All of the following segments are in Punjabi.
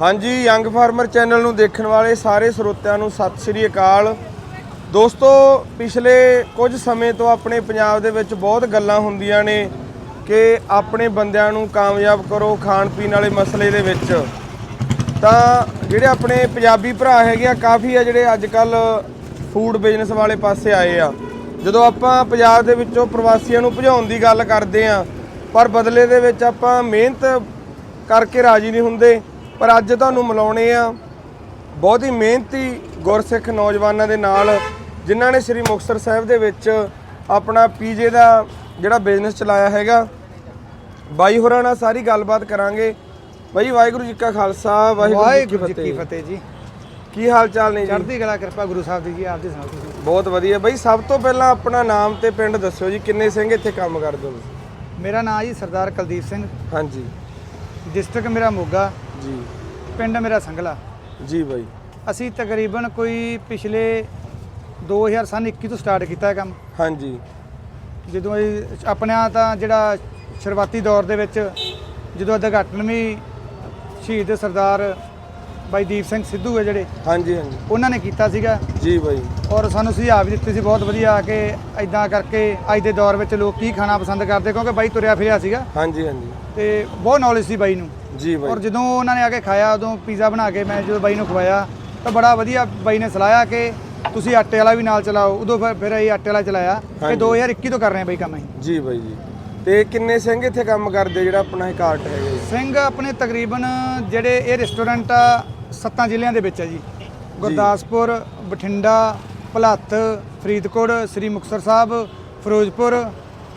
ਹਾਂਜੀ ਯੰਗ ਫਾਰਮਰ ਚੈਨਲ ਨੂੰ ਦੇਖਣ ਵਾਲੇ ਸਾਰੇ ਸਰੋਤਿਆਂ ਨੂੰ ਸਤਿ ਸ੍ਰੀ ਅਕਾਲ। ਦੋਸਤੋ, ਪਿਛਲੇ ਕੁਝ ਸਮੇਂ ਤੋਂ ਆਪਣੇ ਪੰਜਾਬ ਦੇ ਵਿੱਚ ਬਹੁਤ ਗੱਲਾਂ ਹੁੰਦੀਆਂ ਨੇ ਕਿ ਆਪਣੇ ਬੰਦਿਆਂ ਨੂੰ ਕਾਮਯਾਬ ਕਰੋ ਖਾਣ ਪੀਣ ਵਾਲੇ ਮਸਲੇ ਦੇ ਵਿੱਚ। ਤਾਂ ਜਿਹੜੇ ਆਪਣੇ ਪੰਜਾਬੀ ਭਰਾ ਹੈਗੇ ਆ, ਕਾਫੀ ਆ ਜਿਹੜੇ ਅੱਜ ਕੱਲ ਫੂਡ ਬਿਜ਼ਨਸ ਵਾਲੇ ਪਾਸੇ ਆਏ ਆ। ਜਦੋਂ ਆਪਾਂ ਪੰਜਾਬ ਦੇ ਵਿੱਚੋਂ ਪ੍ਰਵਾਸੀਆਂ ਨੂੰ ਭਜਾਉਣ ਦੀ ਗੱਲ ਕਰਦੇ ਆ, ਪਰ ਬਦਲੇ ਦੇ ਵਿੱਚ ਆਪਾਂ ਮਿਹਨਤ ਕਰਕੇ ਰਾਜੀ ਨਹੀਂ ਹੁੰਦੇ। ਪਰ ਅੱਜ ਤੁਹਾਨੂੰ ਮਿਲਾਉਣੇ ਆ ਬਹੁਤ ਹੀ ਮਿਹਨਤੀ ਗੁਰਸਿੱਖ ਨੌਜਵਾਨਾਂ ਦੇ ਨਾਲ ਜਿਨ੍ਹਾਂ ਨੇ ਸ੍ਰੀ ਮੁਕਤਸਰ ਸਾਹਿਬ ਦੇ ਵਿੱਚ ਆਪਣਾ ਪੀਜੇ ਦਾ ਜਿਹੜਾ ਬਿਜ਼ਨਸ ਚਲਾਇਆ ਹੈਗਾ। ਬਾਈ ਹੋਰਾਂ ਨਾਲ ਸਾਰੀ ਗੱਲਬਾਤ ਕਰਾਂਗੇ। ਬਾਈ ਵਾਹਿਗੁਰੂ ਜੀ ਕਾ ਖਾਲਸਾ ਵਾਹਿਗੁਰੂ ਜੀ ਕੀ ਫਤਿਹ। ਜੀ। ਕੀ ਹਾਲ ਚਾਲ ਨੇ ਜੀ? ਚੜ੍ਹਦੀ ਕਲਾ ਕਿਰਪਾ ਗੁਰੂ ਸਾਹਿਬ ਦੀ ਜੀ ਆਪ ਸੁਣਾਓ ਤੁਸੀਂ ਬਹੁਤ ਵਧੀਆ। ਬਾਈ ਸਭ ਤੋਂ ਪਹਿਲਾਂ ਆਪਣਾ ਨਾਮ ਤੇ ਪਿੰਡ ਦੱਸਿਓ ਜੀ ਕਿੰਨੇ ਸਿੰਘ ਇੱਥੇ ਕੰਮ ਕਰਦੇ ਹੋ? ਤੁਸੀਂ? ਮੇਰਾ ਨਾਮ ਜੀ ਸਰਦਾਰ ਕੁਲਦੀਪ ਸਿੰਘ। ਹਾਂਜੀ। ਡਿਸਟ੍ਰਿਕਟ ਮੇਰਾ ਮੋਗਾ। ਜੀ। ਪਿੰਡ ਮੇਰਾ ਸੰਗਲਾ। ਜੀ ਬਾਈ। ਅਸੀਂ ਤਕਰੀਬਨ ਕੋਈ ਪਿਛਲੇ 2000 ਸਨ 21 ਤੋਂ ਸਟਾਰਟ ਕੀਤਾ ਇਹ ਕੰਮ। ਹਾਂਜੀ। ਜਦੋਂ ਇਹ ਆਪਣਿਆਂ ਤਾਂ ਜਿਹੜਾ ਸ਼ੁਰੂਆਤੀ ਦੌਰ ਦੇ ਵਿੱਚ ਜਦੋਂ ਉਦਘਾਟਨ ਵੀ ਸ਼ਹੀਦ ਸਰਦਾਰ ਬਾਈ ਦੀਪ ਸਿੰਘ ਸਿੱਧੂ ਹੈ ਜਿਹੜੇ ਹਾਂਜੀ ਹਾਂਜੀ। ਉਹਨਾਂ ਨੇ ਕੀਤਾ ਸੀਗਾ। ਜੀ ਬਾਈ। ਔਰ ਸਾਨੂੰ ਸੁਝਾਅ ਵੀ ਦਿੱਤੇ ਸੀ ਬਹੁਤ ਵਧੀਆ ਕਿ ਐਦਾਂ ਕਰਕੇ ਅੱਜ ਦੇ ਦੌਰ ਵਿੱਚ ਲੋਕ ਕੀ ਖਾਣਾ ਪਸੰਦ ਕਰਦੇ ਕਿਉਂਕਿ ਬਾਈ ਤੁਰਿਆ ਫਿਰਿਆ ਸੀਗਾ। ਹਾਂਜੀ ਹਾਂਜੀ। ਤੇ ਬਹੁਤ ਨੌਲੇਜ ਸੀ ਬਾਈ ਨੂੰ। ਜੀ ਔਰ ਬਾਈ ਜਦੋਂ ਉਹਨਾਂ ਨੇ ਆ ਕੇ ਖਾਇਆ ਉਦੋਂ ਪੀਜ਼ਾ ਬਣਾ ਕੇ ਮੈਂ ਜਦੋਂ ਬਾਈ ਨੂੰ ਖਵਾਇਆ ਤਾਂ ਬੜਾ ਵਧੀਆ ਬਾਈ ਨੇ ਸਲਾਹਿਆ ਕਿ ਤੁਸੀਂ ਆਟੇ ਵਾਲਾ ਵੀ ਨਾਲ ਚਲਾਓ। ਉਦੋਂ ਫਿਰ ਫਿਰ ਅਸੀਂ ਆਟੇ ਵਾਲਾ ਚਲਾਇਆ ਹਾਂਜੀ। 2021 ਤੋਂ ਕਰ ਰਹੇ ਹਾਂ ਬਾਈ ਕੰਮ ਅਸੀਂ। ਜੀ ਬਾਈ ਜੀ। ਤੇ ਕਿੰਨੇ ਸਿੰਘ ਇੱਥੇ ਕੰਮ ਕਰਦੇ? ਜਿਹੜਾ ਆਪਣਾ ਇਹ ਕਾਰਟ ਹੈਗਾ ਜੀ? ਸਿੰਘ ਆਪਣੇ ਤਕਰੀਬਨ ਜਿਹੜੇ ਇਹ ਰੈਸਟੋਰੈਂਟ ਆ ਸੱਤਾਂ ਜ਼ਿਲ੍ਹਿਆਂ ਦੇ ਵਿੱਚ ਹੈ ਜੀ। ਗੁਰਦਾਸਪੁਰ ਬਠਿੰਡਾ ਭਲੱਥ ਫਰੀਦਕੋਟ ਸ੍ਰੀ ਮੁਕਤਸਰ ਸਾਹਿਬ ਫਿਰੋਜ਼ਪੁਰ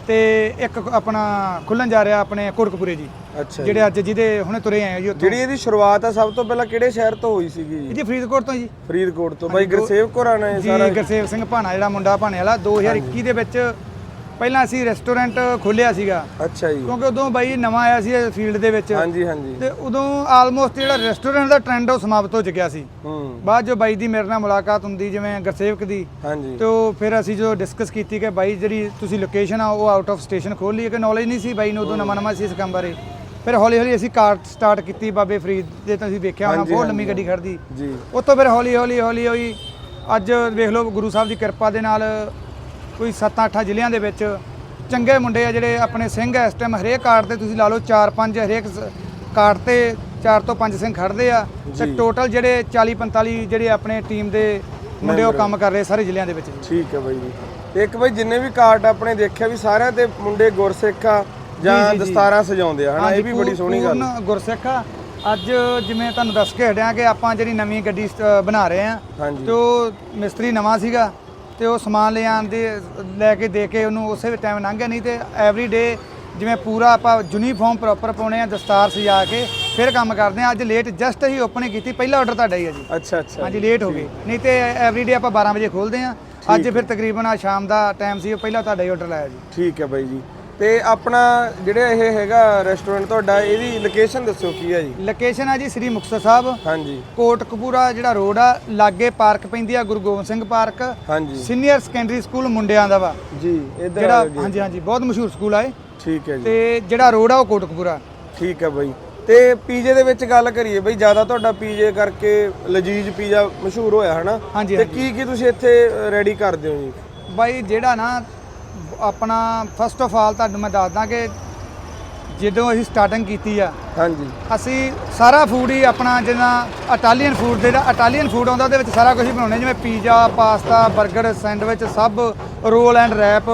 ਤੇ ਇੱਕ ਆਪਣਾ ਖੁੱਲਣ ਜਾ ਰਿਹਾ ਆਪਣੇ ਕੋਟਕਪੂਰੇ ਜੀ। ਅੱਛਾ। ਜਿਹੜੇ ਅੱਜ ਜਿਹਦੇ ਹੁਣੇ ਤੁਰੇ ਆਏ ਆ ਜੀ ਉੱਥੋਂ। ਜਿਹੜੀ ਇਹਦੀ ਸ਼ੁਰੂਆਤ ਆ ਸਭ ਤੋਂ ਪਹਿਲਾਂ ਕਿਹੜੇ ਸ਼ਹਿਰ ਤੋਂ ਹੋਈ ਸੀਗੀ ਜੀ? ਫਰੀਦਕੋਟ ਤੋਂ ਜੀ। ਫਰੀਦਕੋਟ ਤੋਂ। ਬਾਈ ਗੁਰਸੇਵ ਕੋਰਾਂ ਨੇ ਜੀ ਸਾਰਾ। ਗੁਰਸੇਵ ਸਿੰਘ ਭਾਣਾ ਜਿਹੜਾ ਮੁੰਡਾ ਭਾਣੇ ਵਾਲਾ 2021 ਦੇ ਵਿੱਚ ਪਹਿਲਾਂ ਅਸੀਂ ਰੈਸਟੋਰੈਂਟ ਖੋਲਿਆ ਸੀਗਾ। ਅੱਛਾ ਜੀ। ਕਿਉਂਕਿ ਉਦੋਂ ਬਾਈ ਨਵਾਂ ਆਇਆ ਸੀ ਫੀਲਡ ਦੇ ਵਿੱਚ। ਹਾਂਜੀ ਹਾਂਜੀ। ਤੇ ਉਦੋਂ ਆਲਮੋਸਟ ਜਿਹੜਾ ਰੈਸਟੋਰੈਂਟ ਦਾ ਟ੍ਰੈਂਡ ਉਹ ਸਮਾਪਤ ਹੋ ਚੁੱਕਿਆ ਸੀ। ਹੂੰ। ਬਾਅਦ ਜੋ ਬਾਈ ਦੀ ਮੇਰੇ ਨਾਲ ਮੁਲਾਕਾਤ ਹੁੰਦੀ ਜਿਵੇਂ ਗੁਰਸੇਵਕ ਦੀ। ਹਾਂਜੀ। ਤੇ ਉਹ ਫਿਰ ਅਸੀਂ ਜੋ ਡਿਸਕਸ ਕੀਤੀ ਕਿ ਬਾਈ ਜਿਹੜੀ ਤੁਸੀਂ ਲੋਕੇਸ਼ਨ ਆ ਉਹ ਆਊਟ ਆਫ ਸਟੇਸ਼ਨ ਖੋਲ ਲਈ ਕਿ ਨੌਲੇਜ ਨਹੀਂ ਸੀ ਬਾਈ ਨੂੰ ਉਦੋਂ ਨਵਾਂ ਨਵਾਂ ਸੀ ਇਸ ਕੰਮ ਬਾਰੇ। ਫਿਰ ਹੌਲੀ ਹੌਲੀ ਅਸੀਂ ਕਾਰਟ ਸਟਾਰਟ ਕੀਤੀ ਬਾਬੇ ਫਰੀਦ ਦੇ ਤੁਸੀਂ ਵੇਖਿਆ ਹੋਣਾ ਬਹੁਤ ਲੰਮੀ। ਗੱਡੀ ਖੜਦੀ ਜੀ ਉੱਥੋਂ ਫਿਰ ਹੌਲੀ ਹੌਲੀ ਹੌਲੀ ਹੌਲੀ ਅੱਜ ਵੇਖ ਲਓ ਗੁਰੂ ਸਾਹਿਬ ਦੀ ਕਿਰਪਾ ਦੇ ਨਾਲ ਕੋਈ 7-8 ਜ਼ਿਲ੍ਹਿਆਂ ਦੇ ਵਿੱਚ ਚੰਗੇ ਮੁੰਡੇ ਆ ਜਿਹੜੇ ਆਪਣੇ ਸਿੰਘ ਇਸ ਟਾਈਮ ਹਰੇਕ ਕਾਰਡ ਤੇ ਤੁਸੀਂ ਲਾ ਲਓ 4-5 ਹਰੇਕ ਕਾਰਡ ਤੇ 4 ਤੋਂ 5 ਸਿੰਘ ਖੜਦੇ ਆ ਤੇ। ਟੋਟਲ ਜਿਹੜੇ 40-45 ਜਿਹੜੇ ਆਪਣੇ ਟੀਮ ਦੇ ਮੁੰਡੇ ਉਹ ਕੰਮ ਕਰ ਰਹੇ ਸਾਰੇ ਜ਼ਿਲ੍ਹਿਆਂ ਦੇ ਵਿੱਚ ਠੀਕ ਹੈ ਬਾਈ ਜੀ ਇੱਕ ਬਾਈ ਜਿੰਨੇ ਵੀ ਕਾਰਟ ਆਪਣੇ ਦੇਖਿਆ ਵੀ ਸਾਰਿਆਂ ਤੇ ਮੁੰਡੇ ਗੁਰਸਿੱਖ ਆ ਜਾਂ। ਦਸਤਾਰਾਂ ਸਜਾਉਂਦੇ ਆ ਹਨਾ? ਇਹ ਵੀ ਬੜੀ ਸੋਹਣੀ ਗੱਲ ਪੂਰਨ ਗੁਰਸਿੱਖ ਆ। ਅੱਜ ਜਿਵੇਂ ਤੁਹਾਨੂੰ ਦੱਸ ਕੇ ਹਟਿਆ ਕਿ ਆਪਾਂ ਜਿਹੜੀ ਨਵੀਂ ਗੱਡੀ ਬਣਾ ਰਹੇ ਆ ਹਾਂਜੀ। ਤੇ ਉਹ ਮਿਸਤਰੀ ਨਵਾਂ ਸੀਗਾ ਤੇ ਉਹ ਸਮਾਨ ਲੈ ਆਉਣ ਦੇ ਲੈ ਕੇ ਦੇ ਕੇ ਉਹਨੂੰ ਉਸੇ ਟਾਈਮ ਲੰਘ ਗਿਆ ਨਹੀਂ ਤੇ ਐਵਰੀ ਡੇ ਜਿਵੇਂ ਪੂਰਾ ਆਪਾਂ ਯੂਨੀਫਾਰਮ ਪ੍ਰੋਪਰ ਪਾਉਣੇ ਆ ਦਸਤਾਰ ਸਜਾ ਕੇ ਫਿਰ ਕੰਮ ਕਰਦੇ ਆ। ਅੱਜ ਲੇਟ ਜਸਟ ਹੀ ਓਪਨਿੰਗ ਕੀਤੀ ਪਹਿਲਾ ਆਰਡਰ ਤੁਹਾਡਾ ਹੀ ਆ ਜੀ। ਅੱਛਾ ਅੱਛਾ ਹਾਂਜੀ ਲੇਟ ਹੋ ਗਏ। ਨਹੀਂ ਤੇ ਐਵਰੀ ਡੇ ਆਪਾਂ 12 ਵਜੇ ਖੋਲਦੇ ਆ। ਅੱਜ ਫਿਰ ਤਕਰੀਬਨ ਆ ਸ਼ਾਮ ਦਾ ਟਾਈਮ ਸੀ ਉਹ ਪਹਿਲਾ ਤੁਹਾਡਾ ਹੀ ਆਰਡਰ ਲਾਇਆ ਜੀ। ਠੀਕ ਹੈ ਬਾਈ ਜੀ। ਤੇ ਆਪਣਾ ਜਿਹੜਾ ਇਹ ਹੈਗਾ ਰੈਸਟੋਰੈਂਟ ਤੁਹਾਡਾ ਇਹਦੀ ਲੋਕੇਸ਼ਨ ਦੱਸੋ ਕੀ ਹੈ ਜੀ? ਲੋਕੇਸ਼ਨ ਆ ਜੀ ਸ੍ਰੀ ਮੁਕਤਸਰ ਸਾਹਿਬ। ਹਾਂਜੀ। ਕੋਟਕਪੂਰਾ ਜਿਹੜਾ ਰੋਡ ਆ ਲਾਗੇ ਪਾਰਕ ਪੈਂਦੀ ਆ ਗੁਰੂ ਗੋਬਿੰਦ ਸਿੰਘ ਪਾਰਕ। ਹਾਂਜੀ। ਸੀਨੀਅਰ ਸੈਕੰਡਰੀ ਸਕੂਲ ਮੁੰਡਿਆਂ ਦਾ ਵਾ। ਜੀ ਇਧਰ ਜਿਹੜਾ ਹਾਂਜੀ ਹਾਂਜੀ ਬਹੁਤ ਮਸ਼ਹੂਰ ਸਕੂਲ ਆ ਇਹ। ਠੀਕ ਹੈ ਜੀ। ਤੇ ਜਿਹੜਾ ਰੋਡ ਆ ਉਹ ਕੋਟਕਪੂਰਾ। ਠੀਕ ਹੈ ਬਾਈ। ਤੇ ਪੀਜੇ ਦੇ ਵਿੱਚ ਗੱਲ ਕਰੀਏ ਬਈ ਜ਼ਿਆਦਾ ਤੁਹਾਡਾ ਪੀਜੇ ਕਰਕੇ ਲਜੀਜ ਪੀਜ਼ਾ ਮਸ਼ਹੂਰ ਹੋਇਆ ਹਨਾ? ਹਾਂਜੀ, ਤੇ ਹਾਂਜੀ। ਕੀ ਕੀ ਤੁਸੀਂ ਇੱਥੇ ਰੈਡੀ ਕਰਦੇ ਹੋ ਜੀ? ਬਾਈ ਜਿਹੜਾ ਨਾ ਆਪਣਾ ਫਸਟ ਆਫ ਆਲ ਤੁਹਾਨੂੰ ਮੈਂ ਦੱਸਦਾ ਕਿ ਜਦੋਂ ਅਸੀਂ ਸਟਾਰਟਿੰਗ ਕੀਤੀ ਆ ਹਾਂਜੀ। ਅਸੀਂ ਸਾਰਾ ਫੂਡ ਹੀ ਆਪਣਾ ਜਿੱਦਾਂ ਇਟਾਲੀਅਨ ਫੂਡ ਦੇ ਜਿਹੜਾ ਇਟਾਲੀਅਨ ਫੂਡ ਆਉਂਦਾ ਉਹਦੇ ਵਿੱਚ ਸਾਰਾ ਕੁਝ ਹੀ ਬਣਾਉਂਦੇ ਜਿਵੇਂ ਪੀਜ਼ਾ ਪਾਸਤਾ 버ਗਰ ਸੈਂਡਵਿਚ ਸਭ ਰੋਲ ਐਂਡ ਰੈਪ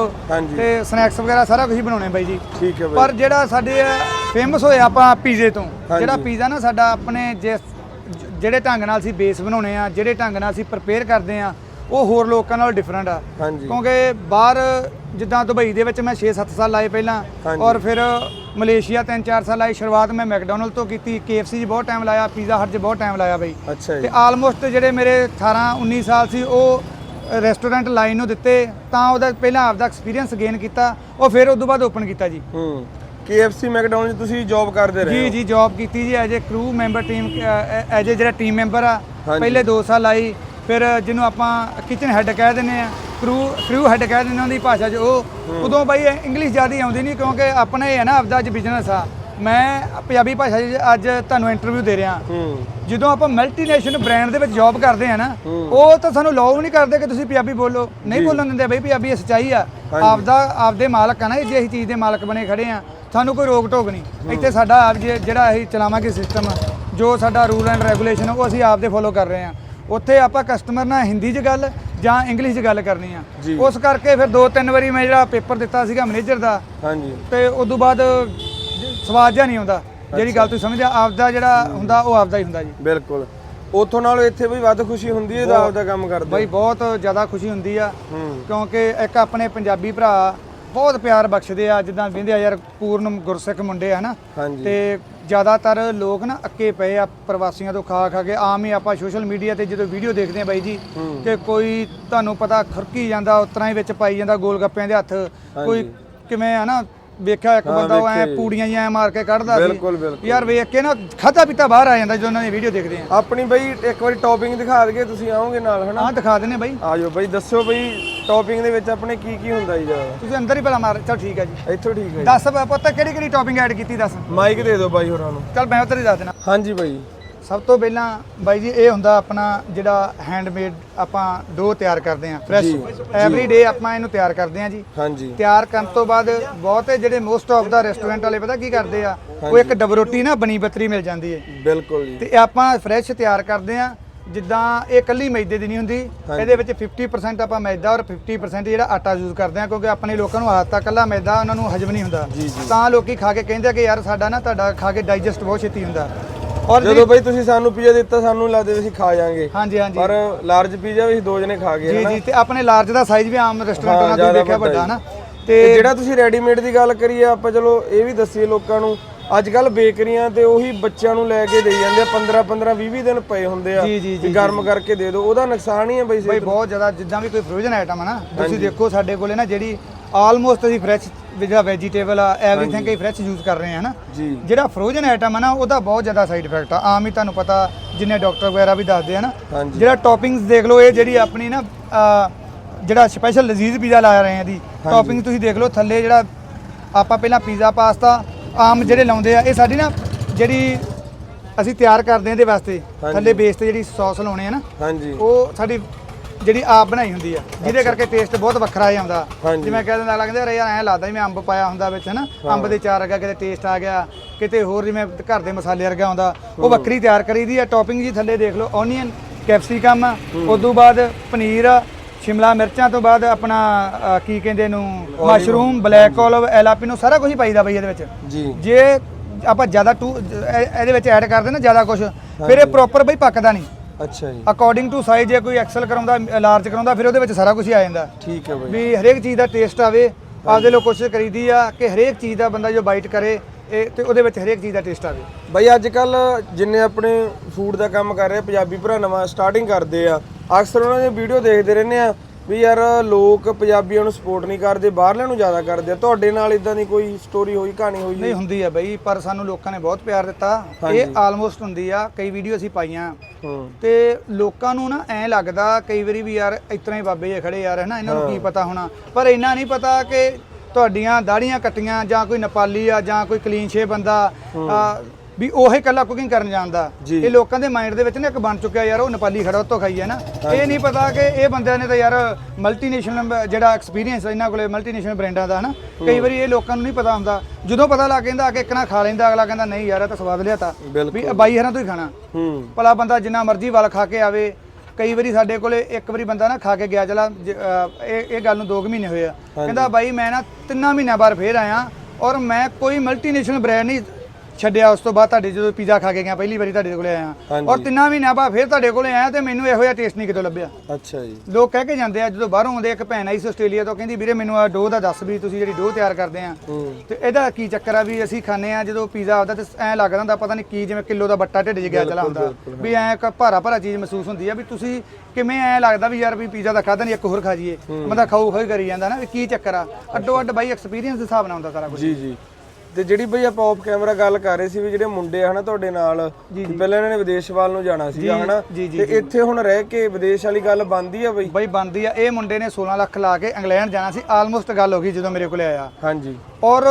ਤੇ ਸਨੈਕਸ ਵਗੈਰਾ ਸਾਰਾ ਕੁਝ ਹੀ ਬਣਾਉਣੇ ਬਾਈ ਜੀ। ਠੀਕ ਹੈ ਬਾਈ। ਪਰ ਜਿਹੜਾ ਸਾਡੇ ਫੇਮਸ ਹੋਇਆ ਆਪਾਂ ਪੀਜ਼ੇ ਤੋਂ। ਜਿਹੜਾ ਪੀਜ਼ਾ ਨਾ ਸਾਡਾ ਆਪਣੇ ਜਿਸ ਜਿਹੜੇ ਢੰਗ ਨਾਲ ਅਸੀਂ ਬੇਸ ਬਣਾਉਣੇ ਆ ਜਿਹੜੇ ਢੰਗ ਨਾਲ ਅਸੀਂ ਪ੍ਰਪੇਅਰ ਕਰਦੇ ਆ ਉਹ ਹੋਰ ਲੋਕਾਂ ਨਾਲ ਡਿਫਰੈਂਟ ਆ। ਹਾਂਜੀ। ਕਿਉਂਕਿ ਬਾਹਰ ਜਿੱਦਾਂ ਦੁਬਈ ਦੇ ਵਿੱਚ ਮੈਂ 6-7 ਸਾਲ ਲਾਏ ਪਹਿਲਾਂ ਹਾਂਜੀ। ਔਰ ਫਿਰ ਮਲੇਸ਼ੀਆ 3-4 ਸਾਲ ਲਾਏ ਸ਼ੁਰੂਆਤ ਮੈਂ ਮੈਕਡੋਨਲਡ ਤੋਂ ਕੀਤੀ KFC 'ਚ ਬਹੁਤ ਟਾਈਮ ਲਾਇਆ ਪੀਜ਼ਾ ਹਟ 'ਚ ਬਹੁਤ ਟਾਈਮ ਲਾਇਆ ਬਈ। ਅੱਛਾ ਜੀ। ਤੇ ਆਲਮੋਸਟ ਜਿਹੜੇ ਮੇਰੇ 18-19 ਸਾਲ ਸੀ ਉਹ ਰੈਸਟੋਰੈਂਟ ਲਾਈਨ ਨੂੰ ਦਿੱਤੇ ਤਾਂ ਉਹਦਾ ਪਹਿਲਾਂ ਆਪਦਾ ਐਕਸਪੀਰੀਅੰਸ ਗੇਨ ਕੀਤਾ ਉਹ ਫਿਰ ਉਸ ਤੋਂ ਬਾਅਦ ਓਪਨ ਕੀਤਾ ਜੀ। ਹੂੰ। KFC ਮੈਕਡੋਨਲਡ ਤੁਸੀਂ ਜੌਬ ਕਰਦੇ ਰਹੇ ਜੀ ਹੋ? ਜੀ ਜੌਬ ਕੀਤੀ ਜੀ ਐਜ ਏ ਕਰੂ ਮੈਂਬਰ ਟੀਮ ਐਜ ਏ ਜਿਹੜਾ ਟੀਮ ਮੈਂਬਰ ਆ ਹਾਂਜੀ। ਪਹਿਲੇ 2 ਸਾਲ ਲਾਈ ਫਿਰ ਜਿਹਨੂੰ ਆਪਾਂ ਕਿਚਨ ਹੈੱਡ ਕਹਿ ਦਿੰਦੇ ਆ ਕਰੂ ਕਰੂ ਹੈੱਡ ਕਹਿ ਦਿੰਦੇ ਉਹਨਾਂ ਦੀ ਭਾਸ਼ਾ 'ਚ ਉਹ ਉਦੋਂ ਬਾਈ ਇੰਗਲਿਸ਼ ਜ਼ਿਆਦਾ ਆਉਂਦੀ ਨਹੀਂ ਕਿਉਂਕਿ ਆਪਣਾ ਇਹ ਹੈ ਨਾ ਆਪਦਾ ਅੱਜ ਬਿਜ਼ਨਸ ਆ। ਮੈਂ ਪੰਜਾਬੀ ਭਾਸ਼ਾ 'ਚ ਅੱਜ ਤੁਹਾਨੂੰ ਇੰਟਰਵਿਊ ਦੇ ਰਿਹਾ। ਜਦੋਂ ਆਪਾਂ ਮਲਟੀਨੇਸ਼ਨਲ ਬ੍ਰਾਂਡ ਦੇ ਵਿੱਚ ਜੌਬ ਕਰਦੇ ਆ ਨਾ ਉਹ ਤਾਂ ਸਾਨੂੰ ਲਾਓ ਨਹੀਂ ਕਰਦੇ ਕਿ ਤੁਸੀਂ ਪੰਜਾਬੀ ਬੋਲੋ। ਨਹੀਂ ਬੋਲਣ ਦਿੰਦੇ ਬਈ ਪੰਜਾਬੀ ਇਹ ਸੱਚਾਈ ਆ। ਆਪਦਾ ਆਪਦੇ ਮਾਲਕ ਆ ਨਾ ਜੇ ਅਸੀਂ ਚੀਜ਼ ਦੇ ਮਾਲਕ ਬਣੇ ਖੜੇ ਆ ਸਾਨੂੰ ਕੋਈ ਰੋਕ ਟੋਕ ਨਹੀਂ। ਇੱਥੇ ਸਾਡਾ ਆਪ ਜਿਹੜਾ ਅਸੀਂ ਚਲਾਵਾਂਗੇ ਸਿਸਟਮ ਜੋ ਸਾਡਾ ਰੂਲ ਐਂਡ ਰੈਗੂਲੇਸ਼ਨ ਉਹ ਅਸੀਂ ਆਪਦੇ ਫੋਲੋ ਕਰ ਰਹੇ ਆ ਉੱਥੇ ਆਪਾਂ ਕਸਟਮਰ ਨਾਲ ਹਿੰਦੀ 'ਚ ਗੱਲ ਜਾਂ ਇੰਗਲਿਸ਼ 'ਚ ਗੱਲ ਕਰਨੀ ਆ। ਜੀ। ਉਸ ਕਰਕੇ ਫਿਰ ਦੋ ਤਿੰਨ ਵਾਰੀ ਮੈਂ ਜਿਹੜਾ ਪੇਪਰ ਦਿੱਤਾ ਸੀਗਾ ਮੈਨੇਜਰ ਦਾ ਹਾਂਜੀ। ਤੇ ਉਸ ਤੋਂ ਬਾਅਦ ਸਵਾਦ ਜਿਹਾ ਨਹੀਂ ਆਉਂਦਾ। ਜਿਹੜੀ ਗੱਲ ਤੁਸੀਂ ਸਮਝਦੇ ਆ, ਆਪਦਾ ਜਿਹੜਾ ਹੁੰਦਾ ਉਹ ਆਪਦਾ ਹੀ ਹੁੰਦਾ ਜੀ। ਬਿਲਕੁਲ। ਉਥੋਂ ਨਾਲੋਂ ਇੱਥੇ ਵੀ ਵੱਧ ਖੁਸ਼ੀ ਹੁੰਦੀ ਹੈ ਦਾ ਆਪਦਾ ਕੰਮ ਕਰਦੇ ਬਾਈ ਬਹੁਤ ਜ਼ਿਆਦਾ ਖੁਸ਼ੀ ਹੁੰਦੀ ਆ। ਹੂੰ। ਕਿਉਂਕਿ ਇੱਕ ਆਪਣੇ ਪੰਜਾਬੀ ਭਰਾ ਬਹੁਤ ਪਿਆਰ ਬਖਸ਼ਦੇ ਆ ਜਿੱਦਾਂ ਆ ਯਾਰ ਪੂਰਨ ਗੁਰਸਿੱਖ ਮੁੰਡੇ ਆ ਨਾ। ਹਾਂਜੀ। ਤੇ ਜ਼ਿਆਦਾਤਰ ਲੋਕ ਨਾ ਅੱਕੇ ਪਏ ਆ ਪ੍ਰਵਾਸੀਆਂ ਤੋਂ ਖਾ ਖਾ ਕੇ ਆਮ ਹੀ ਆਪਾਂ ਸੋਸ਼ਲ ਮੀਡੀਆ ਤੇ ਜਦੋਂ ਵੀਡੀਓ ਦੇਖਦੇ ਆ ਬਾਈ ਜੀ ਕਿ ਕੋਈ ਤੁਹਾਨੂੰ ਪਤਾ ਖੁਰਕੀ ਜਾਂਦਾ ਉਸ ਤਰ੍ਹਾਂ ਹੀ ਵਿੱਚ ਪਾਈ ਜਾਂਦਾ ਗੋਲ ਗੱਪਿਆਂ ਦੇ ਹੱਥ ਕੋਈ ਕਿਵੇਂ ਆ ਨਾ ਵੇਖਿਆ ਇੱਕ ਬੰਦਾ ਉਹ ਐ। ਪੂੜੀਆਂ ਐਂ ਮਾਰ ਕੇ ਕੱਢਦਾ ਸੀ। ਬਿਲਕੁਲ ਬਿਲਕੁਲ। ਯਾਰ ਵੇਖ ਕੇ ਨਾ ਖਾਧਾ ਪੀਤਾ ਬਾਹਰ ਆ ਜਾਂਦਾ ਜਦੋਂ ਉਹਨਾਂ ਦੀ ਵੀਡੀਓ ਦੇਖਦੇ ਆ। ਆਪਣੀ ਬਈ ਇੱਕ ਵਾਰੀ ਟੌਪਿੰਗ ਦਿਖਾ ਦਈਏ ਤੁਸੀਂ ਆਓਗੇ ਨਾਲ ਹਨਾ? ਆਹ ਦਿਖਾ ਦਿੰਨੇ ਬਾਈ। ਆਜੋ ਬਈ ਦੱਸਿਓ ਬਈ ਟੌਪਿੰਗ ਦੇ ਵਿੱਚ ਆਪਣੇ ਕੀ ਕੀ ਹੁੰਦਾ ਜੀ ਜ਼ਿਆਦਾ? ਤੁਸੀਂ ਅੰਦਰ ਹੀ ਭਲਾ ਮਾਰ ਚਲ ਠੀਕ ਆ ਜੀ। ਇੱਥੋਂ ਠੀਕ ਹੈ ਦੱਸ ਪੁੱਤ ਕਿਹੜੀ ਕਿਹੜੀ ਟੌਪਿੰਗ ਐਡ ਕੀਤੀ ਦੱਸ? ਮਾਈਕ ਦੇ ਦਿਓ ਬਾਈ ਹੋਰਾਂ ਨੂੰ। ਚਲ ਮੈਂ ਉੱਧਰ ਹੀ ਦੱਸ ਦੇਣਾ ਹਾਂਜੀ ਬਾਈ। ਸਭ ਤੋਂ ਪਹਿਲਾਂ ਬਾਈ ਜੀ ਇਹ ਹੁੰਦਾ ਆਪਣਾ ਜਿਹੜਾ ਹੈਂਡਮੇਡ ਆਪਾਂ ਡੋ ਤਿਆਰ ਕਰਦੇ ਆਂ ਫਰੈਸ਼ ਐਵਰੀ ਡੇ ਆਪਾਂ ਇਹਨੂੰ ਤਿਆਰ ਕਰਦੇ ਆਂ ਜੀ। ਹਾਂਜੀ। ਤਿਆਰ ਕਰਨ ਤੋਂ ਬਾਅਦ ਬਹੁਤੇ ਜਿਹੜੇ ਮੋਸਟ ਆਫ ਦਾ ਰੈਸਟੋਰੈਂਟ ਵਾਲੇ ਪਤਾ ਕੀ ਕਰਦੇ ਆ ਉਹ ਇੱਕ ਡਬ ਰੋਟੀ ਨਾ ਬਣੀ ਬੱਤਰੀ ਮਿਲ ਜਾਂਦੀ ਹੈ। ਬਿਲਕੁਲ ਜੀ। ਤੇ ਆਪਾਂ ਫਰੈਸ਼ ਤਿਆਰ ਕਰਦੇ ਆ ਜਿੱਦਾਂ ਇਹ ਕੱਲੀ ਮੈਦੇ ਦੀ ਨਹੀਂ ਹੁੰਦੀ ਇਹਦੇ ਵਿੱਚ 50% ਆਪਾਂ ਮੈਦਾ ਔਰ 50% ਜਿਹੜਾ ਆਟਾ ਯੂਜ਼ ਕਰਦੇ ਆ ਕਿਉਂਕਿ ਆਪਣੇ ਲੋਕਾਂ ਨੂੰ ਆਦਤ ਆ ਕੱਲਾ ਮੈਦਾ ਉਹਨਾਂ ਨੂੰ ਹਜਮ ਨਹੀਂ ਹੁੰਦਾ। ਤਾਂ ਲੋਕੀ ਖਾ ਕੇ ਕਹਿੰਦੇ ਆ ਕਿ ਯਾਰ ਸਾਡਾ ਨਾ ਤੁਹਾਡਾ ਖਾ ਕੇ ਡਾਈਜੈਸਟ ਬਹੁਤ ਛੇਤੀ ਹੁੰਦਾ। ਔਰ ਜਦੋਂ ਬਈ ਤੁਸੀਂ ਸਾਨੂੰ ਪੀਜ਼ਾ ਦਿੱਤਾ ਸਾਨੂੰ ਲੱਗਦਾ ਵੀ ਅਸੀਂ ਖਾ ਜਾਾਂਗੇ। ਹਾਂਜੀ ਹਾਂਜੀ। ਪਰ ਲਾਰਜ ਪੀਜ਼ਾ ਵੀ ਅਸੀਂ ਦੋ ਜਣੇ ਖਾ ਗਏ ਜੀ ਜੀ ਤੇ ਆਪਣੇ ਲਾਰਜ ਦਾ ਸਾਈਜ਼ ਵੀ ਆਮ ਰੈਸਟੋਰੈਂਟ ਦੇ ਜ਼ਿਆਦਾ ਦੇਖਿਆ ਵੱਡਾ। ਨਾ ਤੇ ਜਿਹੜਾ ਤੁਸੀਂ ਰੈਡੀਮੇਡ ਦੀ ਗੱਲ ਕਰੀਏ ਆਪਾਂ ਚਲੋ ਇਹ ਵੀ ਦੱਸੀਏ ਲੋਕਾਂ ਨੂੰ ਅੱਜ ਕੱਲ ਬੇਕਰੀਆਂ ਤੇ ਉਹੀ ਬੱਚਿਆਂ ਨੂੰ ਲੈ ਕੇ ਦੇਈ ਜਾਂਦੇ ਆ 15 15 20 20 ਦਿਨ ਪਏ ਹੁੰਦੇ ਆ ਵੀ ਗਰਮ ਕਰਕੇ ਦੇ ਦਿਓ ਉਹਦਾ ਨੁਕਸਾਨ ਹੀ ਹੈ ਬਈ ਬਈ ਬਹੁਤ ਜ਼ਿਆਦਾ ਜਿੱਦਾਂ ਵੀ ਕੋਈ ਫਰੋਜ਼ਨ ਆਈਟਮ ਆ ਨਾ ਤੁਸੀਂ ਦੇਖੋ ਸਾਡੇ ਕੋਲੇ ਨਾ ਜਿਹੜੀ ਆਲਮੋਸਟ ਅਸੀਂ ਫਰੈਸ਼ ਜਿਹੜਾ ਵੈਜੀਟੇਬਲ ਆ ਐਵਰੀਥਿੰਗ ਹੀ ਫਰੈਸ਼ ਯੂਜ਼ ਕਰ ਰਹੇ ਹਾਂ ਨਾ ਜੀ। ਜਿਹੜਾ ਫਰੋਜ਼ਨ ਆਈਟਮ ਆ ਨਾ ਉਹਦਾ ਬਹੁਤ ਜ਼ਿਆਦਾ ਸਾਈਡ ਇਫੈਕਟ ਆ। ਆਮ ਹੀ ਤੁਹਾਨੂੰ ਪਤਾ ਜਿੰਨੇ ਡਾਕਟਰ ਵਗੈਰਾ ਵੀ ਦੱਸਦੇ ਆ ਨਾ ਹਾਂਜੀ। ਜਿਹੜਾ ਟੌਪਿੰਗਸ ਦੇਖ ਲਓ ਇਹ ਜਿਹੜੀ ਆਪਣੀ ਨਾ ਅਹ, ਜਿਹੜਾ ਸਪੈਸ਼ਲ ਲਜ਼ੀਜ਼ ਪੀਜ਼ਾ ਲਾ ਰਹੇ ਆ ਦੀ ਟੌਪਿੰਗ ਤੁਸੀਂ ਦੇਖ ਲਓ ਥੱਲੇ ਜਿਹੜਾ ਆਪਾਂ ਪਹਿਲਾਂ ਪੀਜ਼ਾ ਪਾਸਤਾ ਆਮ ਜਿਹੜੇ ਲਾਉਂਦੇ ਆ ਇਹ ਸਾਡੀ ਨਾ ਜਿਹੜੀ ਅਸੀਂ ਤਿਆਰ ਕਰਦੇ ਆ ਇਹਦੇ ਵਾਸਤੇ ਥੱਲੇ ਬੇਸ ਤੇ ਜਿਹੜੀ ਸੌਸ ਲਾਉਣੇ ਆ ਨਾ ਹਾਂਜੀ। ਉਹ ਸਾਡੀ ਜਿਹੜੀ ਆਪ ਬਣਾਈ ਹੁੰਦੀ ਆ ਜਿਹਦੇ ਕਰਕੇ ਟੇਸਟ ਬਹੁਤ ਵੱਖਰਾ ਆਉਂਦਾ। ਜਿਵੇਂ ਕਹਿ ਦਿੰਦਾ ਲੱਗਦਾ ਯਾਰ ਐਂ ਲੱਗਦਾ ਜਿਵੇਂ ਅੰਬ ਪਾਇਆ ਹੁੰਦਾ ਵਿੱਚ ਹਨਾ? ਅੰਬ ਦੇ ਚਾਰ ਵਰਗਾ ਕਿਤੇ ਟੇਸਟ ਆ ਗਿਆ ਕਿਤੇ ਹੋਰ ਜਿਵੇਂ ਘਰ ਦੇ ਮਸਾਲੇ ਵਰਗਾ ਆਉਂਦਾ। ਉਹ ਵੱਖਰੀ ਤਿਆਰ ਕਰੀਦੀ ਆ ਟੌਪਿੰਗ ਜੀ ਥੱਲੇ ਦੇਖ ਲਓ ਓਨੀਅਨ ਕੈਪਸਿਕਮ ਉਸ ਤੋਂ ਬਾਅਦ ਪਨੀਰ ਸ਼ਿਮਲਾ ਮਿਰਚਾਂ ਤੋਂ ਬਾਅਦ ਆਪਣਾ ਕੀ ਕਹਿੰਦੇ ਇਹਨੂੰ ਮਸ਼ਰੂਮ ਬਲੈਕ ਓਲਿਵ ਐਲਾਪੀਨੋ ਸਾਰਾ ਕੁਝ ਹੀ ਪਾਈਦਾ ਬਈ ਇਹਦੇ ਵਿੱਚ। ਜੀ। ਜੇ ਆਪਾਂ ਜ਼ਿਆਦਾ ਟੂ ਇਹ- ਇਹਦੇ ਵਿੱਚ ਐਡ ਕਰਦੇ ਨਾ ਜ਼ਿਆਦਾ ਕੁਝ ਫਿਰ ਇਹ ਪ੍ਰੋਪਰ ਬਈ ਪੱਕਦਾ ਨਹੀਂ। ਅੱਛਾ ਜੀ। ਅਕੋਰਡਿੰਗ ਟੂ ਸਾਈਜ਼ ਜੇ ਕੋਈ ਐਕਸਲ ਕਰਾਉਂਦਾ ਲਾਰਜ ਕਰਾਉਂਦਾ ਫਿਰ ਉਹਦੇ ਵਿੱਚ ਸਾਰਾ ਕੁਝ ਹੀ ਆ ਜਾਂਦਾ। ਠੀਕ ਹੈ ਬਈ। ਵੀ ਹਰੇਕ ਚੀਜ਼ ਦਾ ਟੇਸਟ ਆਵੇ ਆਪਦੇ ਲੋਕ ਕੋਸ਼ਿਸ਼ ਕਰੀਦੀ ਆ ਕਿ ਹਰੇਕ ਚੀਜ਼ ਦਾ ਬੰਦਾ ਜੋ ਬਾਈਟ ਕਰੇ ਇਹ ਤੇ ਉਹਦੇ ਵਿੱਚ ਹਰੇਕ ਚੀਜ਼ ਦਾ ਟੇਸਟ ਆਵੇ। ਬਈ ਅੱਜ ਕੱਲ ਜਿੰਨੇ ਆਪਣੇ ਫੂਡ ਦਾ ਕੰਮ ਕਰ ਰਹੇ ਪੰਜਾਬੀ ਭਰਾ ਨਵਾਂ ਸਟਾਰਟਿੰਗ ਕਰਦੇ ਆ ਅਕਸਰ ਉਹਨਾਂ ਦੀ ਵੀਡੀਓ ਦੇਖਦੇ ਰਹਿੰਦੇ ਆ ਵੀ ਯਾਰ ਲੋਕ ਪੰਜਾਬੀਆਂ ਨੂੰ ਸਪੋਰਟ ਨਹੀਂ ਕਰਦੇ ਬਾਹਰਲਿਆਂ ਨੂੰ ਜ਼ਿਆਦਾ ਕਰਦੇ ਆ। ਤੁਹਾਡੇ ਨਾਲ ਇਦਾਂ ਦੀ ਕੋਈ ਸਟੋਰੀ ਹੋਈ ਕਹਾਣੀ ਹੋਈ? ਨਹੀਂ ਹੁੰਦੀ ਆ ਬਈ ਪਰ ਸਾਨੂੰ ਲੋਕਾਂ ਨੇ ਬਹੁਤ ਪਿਆਰ ਦਿੱਤਾ। ਇਹ ਆਲਮੋਸਟ ਹੁੰਦੀ ਆ ਕਈ ਵੀਡੀਓ ਅਸੀਂ ਪਾਈਆਂ। ਤੇ ਲੋਕਾਂ ਨੂੰ ਨਾ ਐ ਲੱਗਦਾ ਕਈ ਵਾਰੀ ਵੀ ਯਾਰ ਇਤਨਾ ਹੀ ਬਾਬੇ ਜੇ ਖੜੇ ਯਾਰ ਹਨਾ ਇਹਨਾਂ ਨੂੰ ਕੀ ਪਤਾ ਹੋਣਾ। ਪਰ ਇੰਨਾ ਨਹੀਂ ਪਤਾ ਕਿ ਤੁਹਾਡੀਆਂ ਦਾੜੀਆਂ ਕੱਟੀਆਂ ਜਾਂ ਕੋਈ ਨੇਪਾਲੀ ਆ ਜਾਂ ਕੋਈ ਕਲੀਨ ਸ਼ੇ ਬੰਦਾ ਵੀ ਉਹ ਇਕੱਲਾ ਕੁਕਿੰਗ ਕਰਨ ਜਾਣਦਾ ਜੀ। ਇਹ ਲੋਕਾਂ ਦੇ ਮਾਈਂਡ ਦੇ ਵਿੱਚ ਨਾ ਇੱਕ ਬਣ ਚੁੱਕਿਆ ਯਾਰ ਉਹ ਨੇਪਾਲੀ ਖੜਾ ਉੱਤੋਂ ਖਾਈ ਹੈ ਨਾ। ਇਹ ਨਹੀਂ ਪਤਾ ਕਿ ਇਹ ਬੰਦਿਆਂ ਨੇ ਤਾਂ ਯਾਰ ਮਲਟੀਨੇਸ਼ਨਲ ਜਿਹੜਾ ਐਕਸਪੀਰੀਅੰਸ ਇਹਨਾਂ ਕੋਲੇ ਮਲਟੀਨੇਸ਼ਨਲ ਬ੍ਰਾਂਡਾਂ ਦਾ ਹਨਾ। ਕਈ ਵਾਰੀ ਇਹ ਲੋਕਾਂ ਨੂੰ ਨਹੀਂ ਪਤਾ ਹੁੰਦਾ। ਜਦੋਂ ਪਤਾ ਲੱਗ ਜਾਂਦਾ ਕਿ ਇੱਕ ਨਾ ਖਾ ਲੈਂਦਾ ਅਗਲਾ ਕਹਿੰਦਾ ਨਹੀਂ ਯਾਰ ਇਹ ਤਾਂ ਸਵਾਦ ਲਿਆਤਾ ਵੀ ਬਾਈ ਹਰਾਂ ਤੋਂ ਹੀ ਖਾਣਾ। ਹੂੰ। ਭਲਾ ਬੰਦਾ ਜਿੰਨਾ ਮਰਜ਼ੀ ਵੱਲ ਖਾ ਕੇ ਆਵੇ। ਕਈ ਵਾਰੀ ਸਾਡੇ ਕੋਲੇ ਇੱਕ ਵਾਰੀ ਬੰਦਾ ਨਾ ਖਾ ਕੇ ਗਿਆ ਚਲਾ ਜ- ਅਹ ਇਹ ਇਹ ਗੱਲ ਨੂੰ 2 ਮਹੀਨੇ ਹੋਏ ਆ। ਕਹਿੰਦਾ ਬਾਈ ਮੈਂ ਨਾ ਤਿੰਨਾਂ ਮਹੀਨਿਆਂ ਬਾਅਦ ਫੇਰ ਆਇਆ ਔਰ ਮੈਂ ਕੋਈ ਮਲਟੀਨੇਸ਼ਨਲ ਬ੍ਰਾਂਡ ਨਹੀਂ ਛੱਡਿਆ ਉਸ ਤੋਂ ਬਾਅਦ ਤੁਹਾਡੇ ਜਦੋਂ ਪੀਜ਼ਾ ਖਾ ਕੇ ਗਿਆ ਪਹਿਲੀ ਵਾਰੀ ਤੁਹਾਡੇ ਕੋਲੇ ਆਇਆ। ਔਰ ਤਿੰਨਾਂ ਮਹੀਨਿਆਂ ਬਾਅਦ ਫੇਰ ਤੁਹਾਡੇ ਕੋਲੇ ਆਇਆ ਤੇ ਮੈਨੂੰ ਇਹੋ ਜਿਹਾ ਟੇਸਟ ਨਹੀਂ ਕਿਤੋਂ ਲੱਭਿਆ। ਅੱਛਾ ਜੀ। ਲੋਕ ਕਹਿ ਕੇ ਜਾਂਦੇ ਆ ਜਦੋਂ ਬਾਹਰੋਂ ਆਉਂਦੇ ਇੱਕ ਭੈਣ ਆਈ ਸੀ ਆਸਟ੍ਰੇਲੀਆ ਤੋਂ ਕਹਿੰਦੀ ਵੀਰੇ ਮੈਨੂੰ ਆ ਡੋ ਦਾ ਦੱਸ ਵੀ ਤੁਸੀਂ ਜਿਹੜੀ ਡੋ ਤਿਆਰ ਕਰਦੇ ਆ। ਤੇ ਇਹਦਾ ਕੀ ਚੱਕਰ ਆ ਵੀ ਅਸੀਂ ਖਾਂਦੇ ਆ ਜਦੋਂ ਪੀਜ਼ਾ ਆਉਂਦਾ ਤੇ ਐ ਲੱਗਦਾ ਹੁੰਦਾ ਪਤਾ ਨਹੀਂ ਕੀ ਜਿਵੇਂ ਕਿਲੋ ਦਾ ਬੱਟਾ ਢਿੱਡ 'ਚ ਗਿਆ ਚਲਾ ਹੁੰਦਾ ਵੀ ਐ ਇੱਕ ਭਾਰਾ ਭਾਰਾ ਚੀਜ਼ ਮਹਿਸੂਸ ਹੁੰਦੀ ਆ ਵੀ ਤੁਸੀਂ ਕਿਵੇਂ ਐ ਲੱਗਦਾ ਵੀ ਯਾਰ ਵੀ ਪੀਜ਼ਾ ਦਾ ਖਾਦਾ ਨਹੀਂ ਇੱਕ ਹੋਰ ਖਾ ਜੀਏ ਬੰਦਾ ਖਾਊ ਖਾਈ ਕਰੀ ਜਾਂਦਾ ਨਾ ਵੀ ਕੀ ਚੱਕਰ ਆ? ਅੱਡੋ ਅੱਡ ਬਾਈ ਐਕਸਪੀਰੀਅੰਸ ਦੇ ਹਿਸਾਬ ਨਾਲ ਹੁੰਦਾ ਸਾਰਾ ਕੁਝ ਜੀ ਜੀ। ਤੇ ਜਿਹੜੀ ਬਈ ਆਪਾਂ ਆਫ ਕੈਮਰਾ ਗੱਲ ਕਰ ਰਹੇ ਸੀ ਵੀ ਜਿਹੜੇ ਮੁੰਡੇ ਹਨਾ ਤੁਹਾਡੇ ਨਾਲ ਪਹਿਲਾਂ ਇਹਨਾਂ ਨੇ ਵਿਦੇਸ਼ ਵੱਲ ਨੂੰ ਜਾਣਾ ਸੀਗਾ ਹਨਾ? ਤੇ ਇੱਥੇ ਹੁਣ ਰਹਿ ਕੇ ਵਿਦੇਸ਼ ਵਾਲੀ ਗੱਲ ਬੰਦੀ ਆ ਬਈ? ਬਾਈ ਬੰਦੀ ਆ। ਇਹ ਮੁੰਡੇ ਨੇ 16 ਲੱਖ ਲਾ ਕੇ ਇੰਗਲੈਂਡ ਜਾਣਾ ਸੀ। ਆਲਮੋਸਟ ਗੱਲ ਹੋ ਗਈ ਜਦੋਂ ਮੇਰੇ ਕੋਲੇ ਆਇਆ। ਹਾਂਜੀ। ਔਰ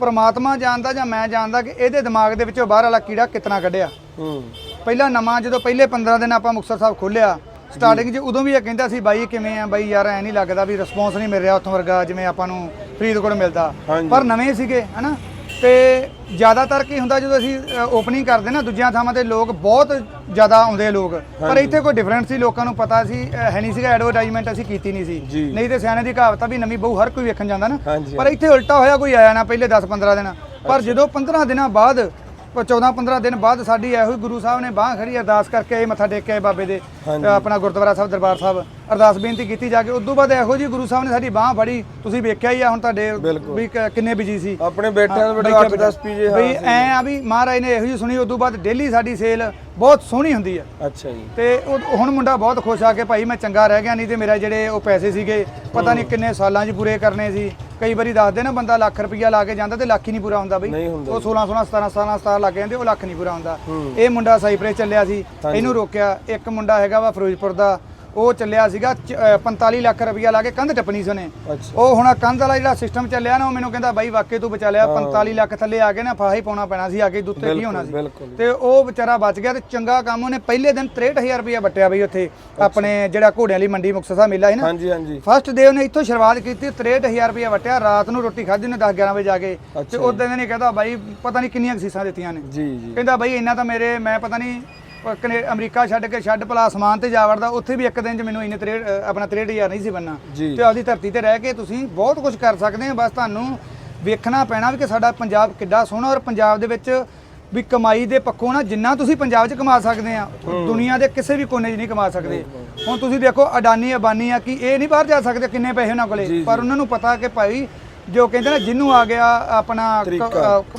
ਪ੍ਰਮਾਤਮਾ ਜਾਣਦਾ ਜਾਂ ਮੈਂ ਜਾਣਦਾ ਕਿ ਇਹਦੇ ਦਿਮਾਗ ਦੇ ਵਿੱਚੋਂ ਬਾਹਰ ਵਾਲਾ ਕੀੜਾ ਕਿਤਨਾ ਕੱਢਿਆ। ਹੂੰ। ਪਹਿਲਾਂ ਨਵਾਂ ਜਦੋਂ ਪਹਿਲੇ 15 ਦਿਨ ਆਪਾਂ ਮੁਕਤਸਰ ਸਾਹਿਬ ਖੋਲਿਆ ਸਟਾਰਟਿੰਗ 'ਚ ਉਦੋਂ ਵੀ ਇਹ ਕਹਿੰਦਾ ਸੀ ਬਾਈ ਕਿਵੇਂ ਆ? ਬਾਈ ਯਾਰ ਐ ਨਹੀਂ ਲੱਗਦਾ ਵੀ ਰਿਸਪੌਂਸ ਨਹੀਂ ਮਿਲ ਰਿਹਾ ਉੱਥੋਂ ਵਰਗਾ ਜਿਵੇਂ ਆਪਾਂ ਨੂੰ ਫਰੀਦਕੋਟ ਮਿਲਦਾ। ਪਰ ਨਵੇਂ ਸੀਗੇ ਹਨਾ? ਤੇ ਜ਼ਿਆਦਾਤਰ ਕੀ ਹੁੰਦਾ ਜਦੋਂ ਅਸੀਂ ਓਪਨਿੰਗ ਕਰਦੇ ਨਾ ਦੂਜੀਆਂ ਥਾਵਾਂ ਤੇ ਲੋਕ ਬਹੁਤ ਜ਼ਿਆਦਾ ਆਉਂਦੇ ਆ ਲੋਕ। ਪਰ ਇੱਥੇ ਕੋਈ ਡਿਫਰੈਂਸ ਸੀ ਲੋਕਾਂ ਨੂੰ ਪਤਾ ਸੀ ਹੈ ਨਹੀਂ ਸੀਗਾ ਐਡਵਰਟਾਈਜ਼ਮੈਂਟ ਅਸੀਂ ਕੀਤੀ ਨਹੀਂ ਸੀ। ਨਹੀਂ ਤੇ ਸਿਆਣੇ ਦੀ ਕਹਾਵਤ ਆ ਵੀ ਨਵੀਂ ਬਹੂ ਹਰ ਕੋਈ ਵੇਖਣ ਜਾਂਦਾ ਨਾ। ਪਰ ਇੱਥੇ ਉਲਟਾ ਹੋਇਆ ਕੋਈ ਆਇਆ ਨਾ ਪਹਿਲੇ 10 15 ਦਿਨ। ਪਰ ਜਦੋਂ 15 ਦਿਨਾਂ ਬਾਅਦ 14 15 ਦਿਨ ਬਾਅਦ ਸਾਡੀ ਇਹੋ ਹੀ ਗੁਰੂ ਸਾਹਿਬ ਨੇ ਬਾਹ ਖੜੀ ਅਰਦਾਸ ਕਰਕੇ ਆਏ ਮੱਥਾ ਟੇਕ ਕੇ ਆਏ ਬਾਬੇ ਦੇ। ਆਪਣਾ ਗੁਰਦੁਆਰਾ ਸਾਹਿਬ ਦਰਬਾਰ ਸਾਹਿਬ। ਅਰਦਾਸ ਬੇਨਤੀ ਕੀਤੀ ਜਾ ਕੇ ਉਸ ਤੋਂ ਬਾਅਦ ਇਹੋ ਜੀ ਗੁਰੂ ਸਾਹਿਬ ਨੇ ਸਾਡੀ ਬਾਹ ਫੜੀ। ਤੁਸੀਂ ਵੇਖਿਆ ਹੀ ਆ ਹੁਣ ਤੁਹਾਡੇ। ਵੀ ਕਿੰਨੇ ਬਿਜ਼ੀ ਸੀ। ਆਪਣੇ ਬੈਠਿਆਂ ਦੇ 8 10 ਪੀਜੇ ਹਾਂ ਵੀ ਐ ਆ ਵੀ ਮਹਾਰਾਜ ਨੇ ਇਹੋ ਜੀ ਸੁਣੀ ਉਸ ਤੋਂ ਬਾਅਦ ਡੇਲੀ ਸਾਡੀ ਸੇਲ ਬਹੁਤ ਸੋਹਣੀ ਹੁੰਦੀ ਆ। ਅੱਛਾ ਜੀ। ਤੇ ਉਹ ਹੁਣ ਮੁੰਡਾ ਬਹੁਤ ਖੁਸ਼ ਆ ਕੇ ਭਾਈ ਮੈਂ ਚੰਗਾ ਰਹਿ ਗਿਆ ਨਹੀਂ ਤੇ ਮੇਰਾ ਜਿਹੜੇ ਉਹ ਪੈਸੇ ਸੀਗੇ ਪਤਾ ਨਹੀਂ ਕਿੰਨੇ ਸਾਲਾਂ 'ਚ ਪੂਰੇ ਕਰਨੇ ਸੀ। ਕਈ ਵਾਰੀ ਦੱਸਦੇ ਨਾ ਬੰਦਾ ਲੱਖ ਰੁਪਈਆ ਲਾ ਕੇ ਜਾਂਦਾ ਤੇ ਲੱਖ ਹੀ ਨਹੀਂ ਪੂਰਾ ਹੁੰਦਾ ਬਈ। ਨਹੀਂ ਹੁੰਦਾ ਉਹ 16 16 17 17 17 ਲੱਗ ਜਾਂਦੇ ਉਹ ਲੱਖ ਨਹੀਂ ਪੂਰਾ ਹੁੰਦਾ। ਇਹ ਮੁੰਡਾ ਸਾਈਪ੍ਰੇਸ ਚੱਲਿਆ ਸੀ ਇਹਨੂੰ ਰੋਕਿਆ। ਇੱਕ ਮੁੰਡਾ ਹੈਗਾ ਵਾ ਫਿਰੋਜ਼ਪੁਰ ਦਾ ਉਹ ਚੱਲਿਆ ਸੀਗਾ ਚ- ਅ, 45 ਲੱਖ ਰੁਪਈਆ ਲਾ ਕੇ ਕੰਧ ਟੱਪਣੀ ਸੀ ਉਹਨੇ। ਉਹ ਹੁਣ ਕੰਧ ਵਾਲਾ ਜਿਹੜਾ ਸਿਸਟਮ ਚੱਲਿਆ ਨਾ ਉਹ ਮੈਨੂੰ ਕਹਿੰਦਾ ਬਾਈ ਵਾਕਈ ਤੂੰ ਬਚਾ ਲਿਆ 45 ਲੱਖ ਥੱਲੇ ਆ ਕੇ ਨਾ ਫਾਹੀ ਪਾਉਣਾ ਪੈਣਾ ਸੀ ਅੱਗੇ ਦੁੱਤੇ ਕੀ ਹੋਣਾ ਸੀ। ਤੇ ਉਹ ਵਿਚਾਰਾ ਬਚ ਗਿਆ ਤੇ ਚੰਗਾ ਕੰਮ ਉਹਨੇ ਪਹਿਲੇ ਦਿਨ 63000 ਰੁਪਇਆ ਵਟਿਆ ਬਈ ਉੱਥੇ ਆਪਣੇ ਜਿਹੜਾ ਘੋੜਿਆਂ ਵਾਲੀ ਮੰਡੀ ਮੁਕਤਸਰ ਸਾਹਿਬ ਮੇਲਾ ਸੀ ਨਾ। ਹਾਂਜੀ ਹਾਂਜੀ। ਫਸਟ ਡੇ ਉਹਨੇ ਇੱਥੋਂ ਸ਼ੁਰੂਆਤ ਕੀਤੀ 63000 ਰੁਪਇਆ ਵਟਿਆ ਰਾਤ ਨੂੰ ਰੋਟੀ ਖਾਧੀ ਉਹਨੇ 10 11 ਵਜੇ ਜਾ ਕੇ। ਤੇ ਉਦੋਂ ਦਿਨ ਨਹੀਂ ਕਹਿੰਦਾ ਬਾਈ ਪਤਾ ਨਹੀਂ ਕਿੰਨੀਆਂ ਸੀਸਾਂ ਦਿੱਤੀਆਂ ਨੇ ਜੀ ਜੀ। ਕਹਿੰਦਾ ਬਾਈ ਇੰਨਾ ਤਾਂ ਮੇਰੇ ਮੈਂ ਪਤਾ ਨਹੀਂ ਕਨੇ ਅਮਰੀਕਾ ਛੱਡ ਕੇ ਛੱਡ ਭਲਾ ਅਸਮਾਨ ਤੇ ਜਾ ਵੜਦਾ ਉੱਥੇ ਵੀ ਇੱਕ ਦਿਨ 'ਚ ਮੈਨੂੰ ਇੰਨੇ 63 ਅ, ਆਪਣਾ 63000 ਨਹੀਂ ਸੀ ਬੰਨਾ। ਤੇ ਆਪਦੀ ਧਰਤੀ ਤੇ ਰਹਿ ਕੇ ਤੁਸੀਂ ਬਹੁਤ ਕੁਝ ਕਰ ਸਕਦੇ ਹੋ ਬਸ ਤੁਹਾਨੂੰ ਵੇਖਣਾ ਪੈਣਾ ਵੀ ਕਿ ਸਾਡਾ ਪੰਜਾਬ ਕਿੱਡਾ ਸੋਹਣਾ ਔਰ ਪੰਜਾਬ ਦੇ ਵਿੱਚ ਵੀ ਕਮਾਈ ਦੇ ਪੱਖੋਂ ਨਾ ਜਿੰਨਾ ਤੁਸੀਂ ਪੰਜਾਬ 'ਚ ਕਮਾ ਸਕਦੇ ਆ ਦੁਨੀਆ ਦੇ ਕਿਸੇ ਵੀ ਕੋਨੇ 'ਚ ਨਹੀਂ ਕਮਾ ਸਕਦੇ। ਹੁਣ ਤੁਸੀਂ ਦੇਖੋ ਅਡਾਨੀ ਅਬਾਨੀ ਆ ਕਿ ਇਹ ਨਹੀਂ ਬਾਹਰ ਜਾ ਸਕਦੇ ਕਿੰਨੇ ਪੈਸੇ ਉਹਨਾਂ ਕੋਲੇ ਪਰ ਉਹਨਾਂ ਨੂੰ ਪਤਾ ਕਿ ਭਾਈ ਜੋ ਕਹਿੰਦੇ ਨਾ ਜਿੰਨੂੰ ਆ ਗਿਆ ਆਪਣਾ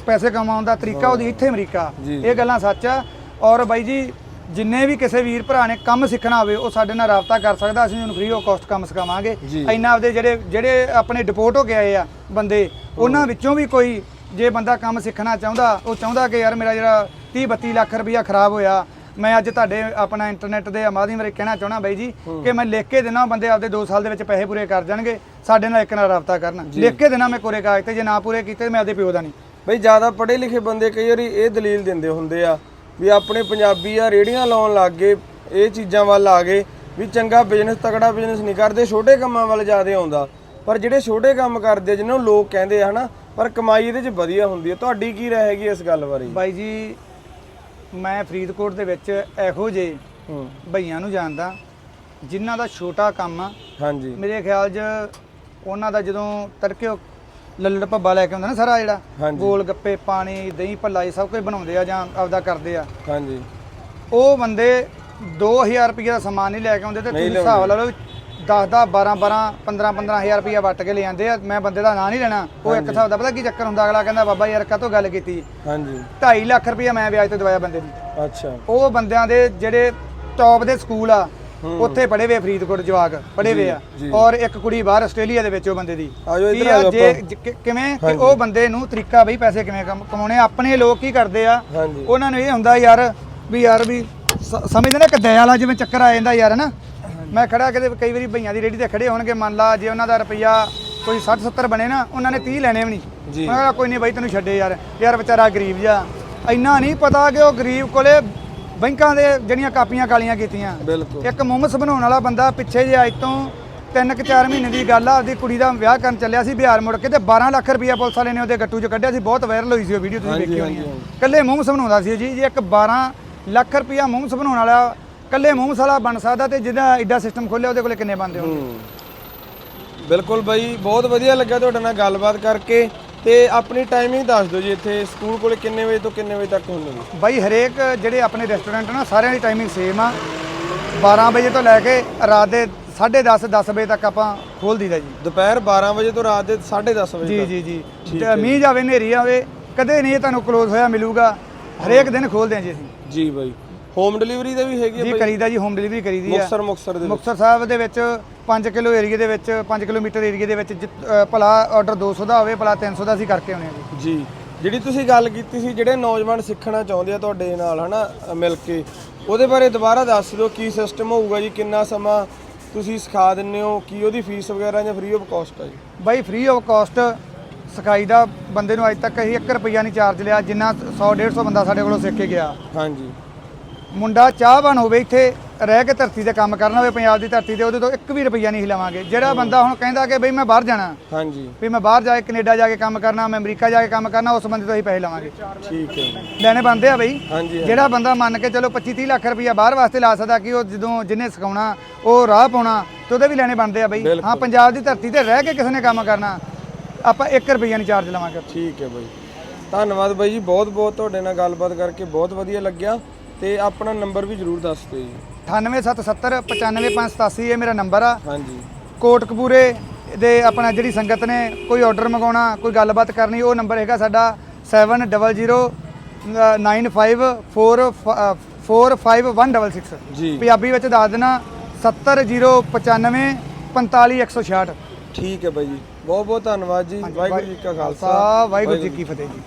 ਪੈਸੇ ਕਮਾਉਣ ਦਾ ਤਰੀਕਾ ਉਹਦੀ ਇੱਥੇ ਅਮਰੀਕਾ। ਇਹ ਗੱਲਾਂ ਸੱਚ ਆ। ਔਰ ਬਾਈ ਜੀ ਜਿੰਨੇ ਵੀ ਕਿਸੇ ਵੀਰ ਭਰਾ ਨੇ ਕੰਮ ਸਿੱਖਣਾ ਹੋਵੇ ਉਹ ਸਾਡੇ ਨਾਲ ਰਾਬਤਾ ਕਰ ਸਕਦਾ ਅਸੀਂ ਉਹਨੂੰ ਫ੍ਰੀ ਆਫ ਕਾਸਟ ਕੰਮ ਸਿਖਾਵਾਂਗੇ। ਜੀ। ਇੰਨਾ ਆਪਦੇ ਜਿਹੜੇ ਜਿਹੜੇ ਆਪਣੇ ਡਿਪੋਰਟ ਹੋ ਕੇ ਆਏ ਆ ਬੰਦੇ ਉਹਨਾਂ ਵਿੱਚੋਂ ਵੀ ਕੋਈ ਜੇ ਬੰਦਾ ਕੰਮ ਸਿੱਖਣਾ ਚਾਹੁੰਦਾ ਉਹ ਚਾਹੁੰਦਾ ਕਿ ਯਾਰ ਮੇਰਾ ਜਿਹੜਾ 30 32 ਲੱਖ ਰੁਪਇਆ ਖਰਾਬ ਹੋਇਆ ਮੈਂ ਅੱਜ ਤੁਹਾਡੇ ਆਪਣਾ ਇੰਟਰਨੈਟ ਦੇ ਮਾਧਿਅਮ ਰਾਹੀਂ ਕਹਿਣਾ ਚਾਹਣਾ ਬਾਈ ਜੀ ਕਿ ਮੈਂ ਲਿਖ ਕੇ ਦੇਣਾ ਬੰਦੇ ਆਪਦੇ 2 ਸਾਲ ਦੇ ਵਿੱਚ ਪੈਸੇ ਪੂਰੇ ਕਰ ਜਾਣਗੇ ਸਾਡੇ ਨਾਲ ਇੱਕ ਨਾਲ ਰਾਬਤਾ ਕਰਨ। ਲਿਖ ਕੇ ਦੇਣਾ ਮੈਂ ਕੋਰੇ ਕਾਗਜ਼ ਤੇ ਜੇ ਨਾ ਪੂਰੇ ਕੀਤੇ ਮੈਂ ਆਪਦੇ ਪਿਓ ਦਾ ਨਹੀਂ। ਬਈ ਜ਼ਿਆਦਾ ਪੜ੍ਹੇ ਲਿਖੇ ਬੰਦੇ ਕਈ ਵਾਰੀ ਇਹ ਦਲੀਲ ਦਿੰਦੇ ਹੁੰਦੇ ਆ ਵੀ ਆਪਣੇ ਪੰਜਾਬੀ ਆ ਰੇੜੀਆਂ ਲਾਉਣ ਲੱਗ ਗਏ ਇਹ ਚੀਜ਼ਾਂ ਵੱਲ ਆ ਗਏ ਵੀ ਚੰਗਾ ਬਿਜ਼ਨਸ ਤਕੜਾ ਬਿਜ਼ਨਸ ਨਹੀਂ ਕਰਦੇ ਛੋਟੇ ਕੰਮਾਂ ਵੱਲ ਜ਼ਿਆਦਾ ਆਉਂਦਾ। ਪਰ ਜਿਹੜੇ ਛੋਟੇ ਕੰਮ ਕਰਦੇ ਜਿਹਨਾਂ ਨੂੰ ਲੋਕ ਕਹਿੰਦੇ ਆ ਹਨਾ ਪਰ ਕਮਾਈ ਇਹਦੇ 'ਚ ਵਧੀਆ ਹੁੰਦੀ ਹੈ ਤੁਹਾਡੀ ਕੀ ਰਾਏ ਹੈਗੀ ਇਸ ਗੱਲ ਬਾਰੇ? ਬਾਈ ਜੀ ਮੈਂ ਫਰੀਦਕੋਟ ਦੇ ਵਿੱਚ ਇਹੋ ਹੂੰ। ਭਈਆਂ ਨੂੰ ਜਾਣਦਾ ਜਿਨ੍ਹਾਂ ਦਾ ਛੋਟਾ ਕੰਮ ਆ। ਹਾਂਜੀ। ਮੇਰੇ ਖਿਆਲ 'ਚ ਉਹਨਾਂ ਦਾ ਜਦੋਂ ਤੜਕੇ ਲੱਲੜ ਭੱਬਾ ਲੈ ਕੇ ਆਉਂਦਾ ਨਾ ਸਾਰਾ ਜਿਹੜਾ। ਗੋਲ ਗੱਪੇ ਪਾਣੀ ਦਹੀਂ ਭੱਲਾ ਇਹ ਸਭ ਕੁਝ ਬਣਾਉਂਦੇ ਆ ਜਾਂ ਆਪਦਾ ਕਰਦੇ ਆ। ਹਾਂਜੀ। ਉਹ ਬੰਦੇ 2000 ਰੁਪਏ ਦਾ ਸਮਾਨ ਨਹੀਂ ਲੈ ਕੇ ਆਉਂਦੇ ਤੇ ਤੁਸੀਂ ਹਿਸਾਬ ਲਾ ਲਓ 10 10 12 12 15 15000 ਰੁਪਏ ਵੱਟ ਕੇ ਲੈ ਜਾਂਦੇ ਆ ਮੈਂ ਬੰਦੇ ਦਾ ਨਾਂ ਨਹੀਂ ਲੈਣਾ। ਉਹ ਇੱਕ ਹਿਸਾਬ ਦਾ ਪਤਾ ਕੀ ਚੱਕਰ ਹੁੰਦਾ ਅਗਲਾ ਕਹਿੰਦਾ ਬਾਬਾ ਯਾਰ ਕਾਹਤੋਂ ਗੱਲ ਕੀਤੀ? ਹਾਂਜੀ। 2.5 ਲੱਖ ਰੁਪਏ ਮੈਂ ਵਿਆਜ ਤੇ ਦਵਾਇਆ ਬੰਦੇ ਨੂੰ ਅੱਛਾ। ਉਹ ਬੰਦਿਆਂ ਦੇ ਜਿਹੜੇ ਟੌਪ ਦੇ ਸਕੂਲ ਆ ਉੱਥੇ ਪੜ੍ਹੇ ਵੇ ਫਰੀਦਕੋਟ ਜਵਾਕ ਪੜ੍ਹੇ ਵੇ ਆ। ਜੀ। ਔਰ ਇੱਕ ਕੁੜੀ ਬਾਹਰ ਆਸਟ੍ਰੇਲੀਆ ਦੇ ਵਿੱਚ ਉਹ ਬੰਦੇ ਦੀ। ਕੀ ਆ, ਜੇ। ਜ- ਕਿ- ਕਿਵੇਂ? ਕਿ ਉਹ ਬੰਦੇ ਨੂੰ ਤਰੀਕਾ ਬਈ ਪੈਸੇ ਕਿਵੇਂ ਕਮ- ਕਮਾਉਣੇ ਆ। ਆਪਣੇ ਲੋਕ ਕੀ ਕਰਦੇ ਆ? ਹਾਂਜੀ। ਉਹਨਾਂ ਨੂੰ ਇਹ ਹੁੰਦਾ ਯਾਰ ਵੀ ਯਾਰ ਵੀ ਸ- ਸਮਝਦੇ ਨਾ ਕਿ ਦਇਆ ਵਾਲਾ ਜਿਵੇਂ ਚੱਕਰ ਆ ਜਾਂਦਾ ਯਾਰ ਹਨਾ? ਮੈਂ ਖੜਾ ਕਿਤੇ ਕਈ ਵਾਰੀ ਭਈਆਂ ਦੀ ਰੇੜੀ ਤੇ ਖੜੇ ਹੋਣਗੇ ਮੰਨ ਲਾ ਜੇ ਉਹਨਾਂ ਦਾ ਰੁਪਈਆ ਕੋਈ 60 70 ਬਣੇ ਨਾ ਉਹਨਾਂ ਨੇ 30 ਲੈਣੇ ਵੀ ਨਹੀਂ। ਜੀ। ਮੈਂ ਕਿਹਾ ਕੋਈ ਨਹੀਂ ਬਾਈ ਤੈਨੂੰ ਛੱਡੇ ਯਾਰ। ਯਾਰ ਵਿਚਾਰਾ ਗਰੀਬ ਜਿਹਾ। ਇੰਨਾ ਨਹੀਂ ਪਤਾ ਕਿ ਉਹ ਗਰੀਬ ਕੋਲੇ ਬੈਂਕਾਂ ਦੇ ਜਿਹੜੀਆਂ ਕਾਪੀਆਂ ਕਾਲੀਆਂ ਕੀਤੀਆਂ। ਬਿਲਕੁਲ। ਇੱਕ ਮੋਮਸ ਬਣਾਉਣ ਵਾਲਾ ਬੰਦਾ ਪਿੱਛੇ ਜੇ ਅੱਜ ਤੋਂ ਤਿੰਨ ਕੁ ਚਾਰ ਮਹੀਨੇ ਦੀ ਗੱਲ ਆ ਆਪਦੀ ਕੁੜੀ ਦਾ ਵਿਆਹ ਕਰਨ ਚੱਲਿਆ ਸੀ ਬਿਹਾਰ ਮੁੜ ਕੇ ਤੇ 12 ਲੱਖ ਰੁਪਇਆ ਪੁਲਿਸ ਵਾਲੇ ਨੇ ਉਹਦੇ ਗੱਟੂ 'ਚ ਕੱਢਿਆ ਸੀ ਬਹੁਤ ਵਾਇਰਲ ਹੋਈ ਸੀ ਉਹ ਵੀਡੀਓ ਤੁਸੀਂ ਵੇਖੀ ਹੋਣੀ ਹੈ ਕੱਲੇ ਮੋਮਸ ਬਣਾਉਂਦਾ ਸੀ ਜੀ ਜੇ ਇੱਕ 12 ਲੱਖ ਰੁਪਇਆ ਮੋਮਸ ਬਣਾਉਣ ਵਾਲਾ ਕੱਲੇ ਮੋਮਸ ਵਾਲਾ ਬਣ ਸਕਦਾ ਤੇ ਜਿਹਦਾ ਐਡਾ ਸਿਸਟਮ ਖੋਲਿਆ ਉਹਦੇ ਕੋਲੇ ਕਿੰਨੇ ਬੰਦੇ ਹੋਣਗੇ? ਬਿਲਕੁਲ ਬਾਈ ਬਹੁਤ ਵਧੀਆ ਲੱਗਾ ਤੁਹਾਡੇ ਨਾਲ ਗੱਲਬਾਤ ਕਰਕੇ। ਤੇ ਆਪਣੀ ਟਾਈਮਿੰਗ ਦੱਸ ਦਿਓ ਜੀ ਇੱਥੇ ਸਕੂਲ ਕੋਲੇ ਕਿੰਨੇ ਵਜੇ ਤੋਂ ਕਿੰਨੇ ਵਜੇ ਤੱਕ ਹੁੰਦੇ ਨੇ? ਬਾਈ ਹਰੇਕ ਜਿਹੜੇ ਆਪਣੇ ਰੈਸਟੋਰੈਂਟ ਨਾ ਸਾਰਿਆਂ ਦੀ ਟਾਈਮਿੰਗ ਸੇਮ ਆ। 12 ਵਜੇ ਤੋਂ ਲੈ ਕੇ ਰਾਤ ਦੇ 10:30 10 ਵਜੇ ਤੱਕ ਆਪਾਂ ਖੋਲ ਦਈਦਾ ਜੀ। ਦੁਪਹਿਰ 12 ਵਜੇ ਤੋਂ ਰਾਤ ਦੇ 10:30 ਵਜੇ ਜੀ ਤੱਕ। ਜੀ ਜੀ। ਤੇ ਮੀਂਹ ਜਾਵੇ ਹਨੇਰੀ ਆਵੇ ਕਦੇ ਨਹੀਂ ਇਹ ਤੁਹਾਨੂੰ ਕਲੋਜ਼ ਹੋਇਆ ਮਿਲੂਗਾ। ਹਰੇਕ ਦਿਨ ਖੋਲਦੇ ਹਾਂ ਜੀ ਅਸੀਂ। ਜੀ ਬਾਈ। ਹੋਮ ਡਿਲੀਵਰੀ ਦਾ ਵੀ ਹੈਗੀ ਆ ਜੀ ਬਾਈ? ਕਰੀਦਾ ਜੀ ਹੋਮ ਡਿਲੀਵਰੀ ਕਰੀਦੀ ਆ। ਮੁਕਸਰ ਮੁਕਸਰ ਦੇ ਵਿੱਚ। ਮੁਕਤਸਰ ਸਾਹਿਬ ਦੇ ਵਿੱਚ 5 ਕਿਲੋ ਏਰੀਆ ਦੇ ਵਿੱਚ 5 ਕਿਲੋਮੀਟਰ ਏਰੀਆ ਦੇ ਵਿੱਚ ਜਿ- ਅ, ਭਲਾ ਆਰਡਰ 200 ਦਾ ਹੋਵੇ ਭਲਾ 300 ਦਾ ਅਸੀਂ ਕਰਕੇ ਆਉਣੇ ਆ ਜੀ। ਜੀ। ਜਿਹੜੀ ਤੁਸੀਂ ਗੱਲ ਕੀਤੀ ਸੀ ਜਿਹੜੇ ਨੌਜਵਾਨ ਸਿੱਖਣਾ ਚਾਹੁੰਦੇ ਆ ਤੁਹਾਡੇ ਨਾਲ ਹਨਾ ਅ, ਮਿਲ ਕੇ ਉਹਦੇ ਬਾਰੇ ਦੁਬਾਰਾ ਦੱਸ ਦਿਓ ਕੀ ਸਿਸਟਮ ਹੋਊਗਾ ਜੀ ਕਿੰਨਾ ਸਮਾਂ ਤੁਸੀਂ ਸਿਖਾ ਦਿੰਦੇ ਹੋ ਕੀ ਉਹਦੀ ਫੀਸ ਵਗੈਰਾ ਜਾਂ ਫ੍ਰੀ ਆਫ ਕਾਸਟ ਆ ਜੀ? ਬਾਈ ਫ੍ਰੀ ਆਫ ਕਾਸਟ ਸਿਖਾਈ ਦਾ ਬੰਦੇ ਨੂੰ ਅੱਜ ਤੱਕ ਅਸੀਂ 1 ਰੁਪਿਆ ਨਹੀਂ ਚਾਰਜ ਲਿਆ ਜਿੰਨਾ 100 150 ਬੰਦਾ ਸਾਡੇ ਕੋਲੋਂ ਸਿੱਖ ਕੇ ਗਿਆ। ਹਾਂਜੀ। ਮੁੰਡਾ ਚਾਹਵਾਨ ਹੋਵੇ ਇੱਥੇ ਰਹਿ ਕੇ ਧਰਤੀ ਤੇ ਕੰਮ ਕਰਨਾ ਹੋਵੇ ਪੰਜਾਬ ਦੀ ਧਰਤੀ ਤੇ ਉਹਦੇ ਤੋਂ 1 ਵੀ ਰੁਪਿਆ ਨਹੀਂ ਲਵਾਂਗੇ। ਜਿਹੜਾ ਬੰਦਾ ਹੁਣ ਕਹਿੰਦਾ ਕਿ ਬਈ ਮੈਂ ਬਾਹਰ ਜਾਣਾ ਹਾਂਜੀ। ਵੀ ਮੈਂ ਬਾਹਰ ਜਾ ਕੇ ਕੈਨੇਡਾ ਜਾ ਕੇ ਕੰਮ ਕਰਨਾ ਮੈਂ ਅਮਰੀਕਾ ਜਾ ਕੇ ਕੰਮ ਕਰਨਾ ਉਸ ਬੰਦੇ ਤੋਂ ਅਸੀਂ ਪੈਸੇ ਲਵਾਂਗੇ। ਠੀਕ ਹੈ। ਲੈਣੇ ਬੰਦੇ ਆ ਬਈ। ਹਾਂਜੀ ਜਿਹੜਾ ਬੰਦਾ ਮੰਨ ਕੇ ਚਲੋ 25 30 ਲੱਖ ਰੁਪਇਆ ਬਾਹਰ ਵਾਸਤੇ ਲਾ ਸਕਦਾ ਕਿ ਉਹ ਜਦੋਂ ਜਿਹਨੇ ਸਿਖਾਉਣਾ ਉਹ ਰਾਹ ਪਾਉਣਾ ਤੇ ਉਹਦੇ ਵੀ ਲੈਣੇ ਬਣਦੇ ਆ ਬਈ। ਹਾਂ ਪੰਜਾਬ ਦੀ ਧਰਤੀ ਤੇ ਰਹਿ ਕੇ ਕਿਸੇ ਨੇ ਕੰਮ ਕਰਨਾ ਆਪਾਂ 1 ਰੁਪਈਆ ਨਹੀਂ ਚਾਰਜ ਲਵਾਂਗੇ। ਠੀਕ ਹੈ ਬਾਈ। ਧੰਨਵਾਦ ਬਾਈ ਜੀ ਬਹੁਤ ਬਹੁਤ ਤੁਹਾਡੇ ਨਾਲ ਗੱਲਬਾਤ ਕਰਕੇ ਬਹੁਤ ਵਧੀਆ ਲੱਗਿਆ। ਤੇ ਆਪਣਾ ਨੰਬਰ ਵੀ ਜਰੂਰ ਦੱਸ ਦਿਓ ਜੀ। 98770 95587 ਇਹ ਮੇਰਾ ਨੰਬਰ ਆ। ਹਾਂਜੀ। ਕੋਟਕਪੂਰੇ ਦੇ ਆਪਣਾ ਜਿਹੜੀ ਸੰਗਤ ਨੇ ਕੋਈ ਆਰਡਰ ਮੰਗਾਉਣਾ ਕੋਈ ਗੱਲਬਾਤ ਕਰਨੀ ਉਹ ਨੰਬਰ ਹੈਗਾ ਸਾਡਾ 7009545166 ਜੀ। ਪੰਜਾਬੀ ਵਿੱਚ ਦੱਸ ਦੇਣਾ 70095 45166 ਠੀਕ ਹੈ ਬਾਈ ਜੀ। ਬਹੁਤ ਬਹੁਤ ਧੰਨਵਾਦ ਜੀ। ਵਾਹਿਗੁਰੂ ਜੀ ਕਾ ਖਾਲਸਾ। ਵਾਹਿਗੁਰੂ ਜੀ ਕੀ ਫਤਿਹ ਜੀ।